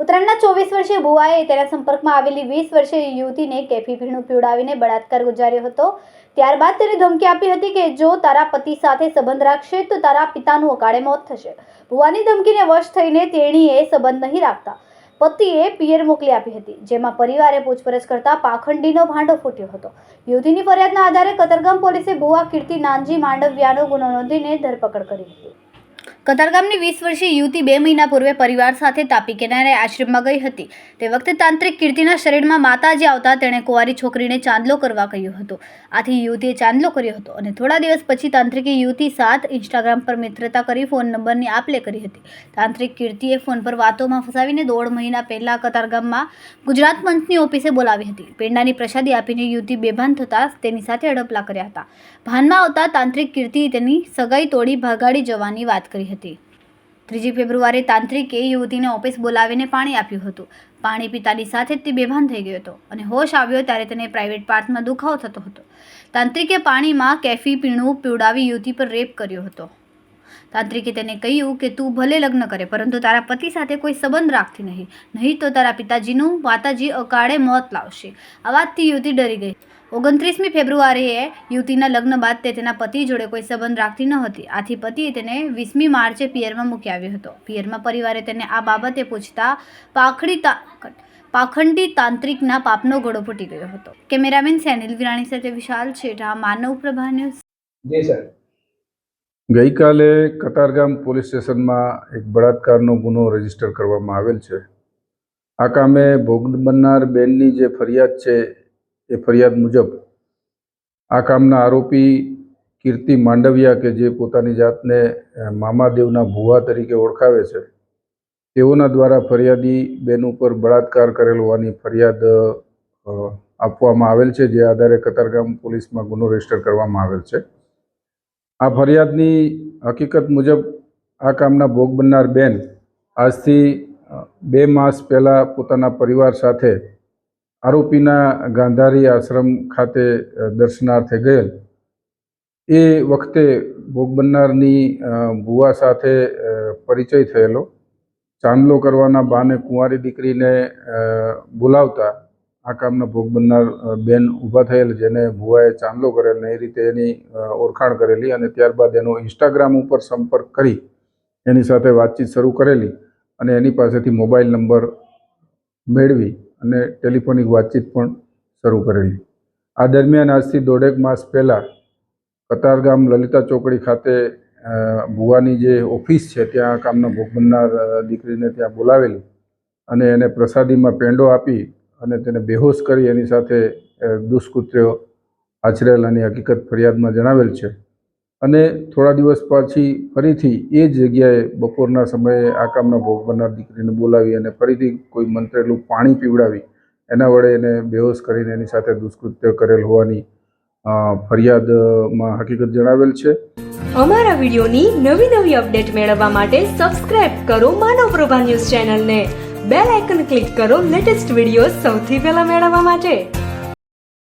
કતરાણના ચોવીસ વર્ષીય ભુવાએ તેના સંપર્કમાં આવેલી વીસ વર્ષીય યુવતીને કેફી પીણું પીવડાવીને બળાત્કાર ગુજાર્યો હતો. ત્યારબાદ તેને ધમકી આપી હતી કે જો તારા પતિ સાથે સંબંધ રાખશે તો તારા પિતાનું અકાળે મોત થશે. ભુવાની ધમકીને વશ થઈને તેણીએ સંબંધ નહીં રાખતા. પતિએ પિયર મોકલી આપી હતી, જેમાં પરિવારે પૂછપરછ કરતા પાખંડીનો ભાંડો ફૂટ્યો હતો. યુવતીની ફરિયાદના આધારે કતરગામ પોલીસે ભુવા કીર્તિ નાનજી માંડવિયાનો ગુનો નોંધીને ધરપકડ કરી હતી. કતારગામની વીસ વર્ષીય યુવતી બે મહિના પૂર્વે પરિવાર સાથે તાપી કિનારે આશ્રમમાં ગઈ હતી. તે વખતે તાંત્રિક કીર્તિના શરીરમાં માતાજી આવતા તેણે કુંવારી છોકરીને ચાંદલો કરવા કહ્યું હતું. આથી યુવતીએ ચાંદલો કર્યો હતો અને થોડા દિવસ પછી તાંત્રિકે યુવતી સાથ ઇન્સ્ટાગ્રામ પર મિત્રતા કરી ફોન નંબરની આપલે કરી હતી. તાંત્રિક કીર્તિએ ફોન પર વાતોમાં ફસાવીને દોઢ મહિના પહેલાં કતારગામમાં ગુજરાત મંચની ઓફિસે બોલાવી હતી. પેંડાની પ્રસાદી આપીને યુવતી બેભાન થતાં તેની સાથે અડપલા કર્યા હતા. ભાનમાં આવતા તાંત્રિક કીર્તિએ તેની સગાઈ તોડી ભગાડી જવાની વાત કરી હતી. ત્રીજી ફેબ્રુઆરી તાંત્રિકે યુવતીને ઓફિસ બોલાવીને પાણી આપ્યું હતું. પાણી પીતાની સાથે જ તે બેભાન થઈ ગયો હતો અને હોશ આવ્યો ત્યારે તેને પ્રાઇવેટ પાર્ટમાં દુખાવો થતો હતો. તાંત્રિકે પાણીમાં કેફી, પીણું પીવડાવી યુવતી પર રેપ કર્યો હતો. તાંત્રિકે તેને કહ્યું કે, તું ભલે લગ્ન કરે, પરંતુ તારા પતિ સાથે કોઈ સંબંધ રાખતી નહીં. નહીં તો તારા પિતાજીનું માતાજી અકાળે મોત લાવશે. આ વાતથી યુવતી ડરી ગઈ. ઓગણત્રીસમી ફેબ્રુઆરીએ યુવતીના લગ્ન બાદ તે તેના પતિ જોડે કોઈ સંબંધ રાખતી ન હતી. આથી પતિએ તેને વીસમી માર્ચે પિયરમાં મૂકી આવ્યો હતો. પિયરમાં પરિવારે તેને આ બાબતે પૂછતા પાખડી પાખંડી તાંત્રિકના પાપનો ઘોડો ફૂટી ગયો હતો. કેમેરામેન સેનિલ વિરાણી સાથે વિશાલ છેઠા માનવ પ્રભા ન્યૂઝ. જી સર. ગઈકાલે કતારગામ પોલીસ સ્ટેશનમાં એક બળાત્કારનો ગુનો રજિસ્ટર કરવામાં આવેલ છે. આ કામે ભોગ બનનાર બેનની જે ફરિયાદ છે એ ફરિયાદ મુજબ આ કામના આરોપી કીર્તિ માંડવિયા કે જે પોતાની જાતને મામાદેવના ભુવા તરીકે ઓળખાવે છે, તેઓના દ્વારા ફરિયાદી બેન ઉપર બળાત્કાર કરેલ હોવાની ફરિયાદ આપવામાં આવેલ છે, જે આધારે કતારગામ પોલીસમાં ગુનો રજિસ્ટર કરવામાં આવેલ છે. આ ફરિયાદની હકીકત મુજબ આ કામના ભોગ બનનાર બેન આજથી બે માસ પહેલાં પોતાના પરિવાર સાથે આરોપીના ગાંધારી આશ્રમ ખાતે દર્શનાર્થે ગયેલ. એ વખતે ભોગ બનનારની ભુવા સાથે પરિચય થયેલો. ચાંદલો કરવાના બહાને કુંવારી દીકરીને બોલાવતા આ કામના ભોગ બનનાર બેન ઊભા થયેલ, જેને ભુવાએ ચાંદલો કરેલ ને એ રીતે એની ઓળખાણ કરેલી અને ત્યારબાદ એનો ઇન્સ્ટાગ્રામ ઉપર સંપર્ક કરી એની સાથે વાતચીત શરૂ કરેલી અને એની પાસેથી મોબાઈલ નંબર મેળવી. અને ટેલિફોનિક વાતચીત પણ શરૂ કરેલી. આ દરમિયાન આજથી દોઢેક માસ પહેલાં કતારગામ લલિતા ચોકડી ખાતે ભુવાની જે ઓફિસ છે, ત્યાં કામનો ભોગ બનનાર દીકરીને ત્યાં બોલાવેલી અને એને પ્રસાદીમાં પેંડો આપી અને તેને બેહોશ કરી એની સાથે દુષ્કૃત્યો આચરેલાની હકીકત ફરિયાદમાં જણાવેલ છે. અને થોડા દિવસ પછી ફરીથી એ જ જગ્યાએ બપોરના સમયે આ કામના ભોગ બનનાર દીકરીને બોલાવી અને ફરીથી કોઈ મંત્રેલું પાણી પીવડાવી. એના વડે એને બેહોશ કરીને એની સાથે દુષ્કૃત્ય કરેલ હોવાની ફરિયાદમાં હકીકત જણાવેલ છે. અમારા વિડીયોની નવી નવી અપડેટ મેળવવા માટે સબસ્ક્રાઇબ કરો માનવ પ્રભા ન્યૂઝ ચેનલને. બેલ આઇકન ક્લિક કરો લેટેસ્ટ વીડિયો સૌથી પહેલા મેળવવા માટે.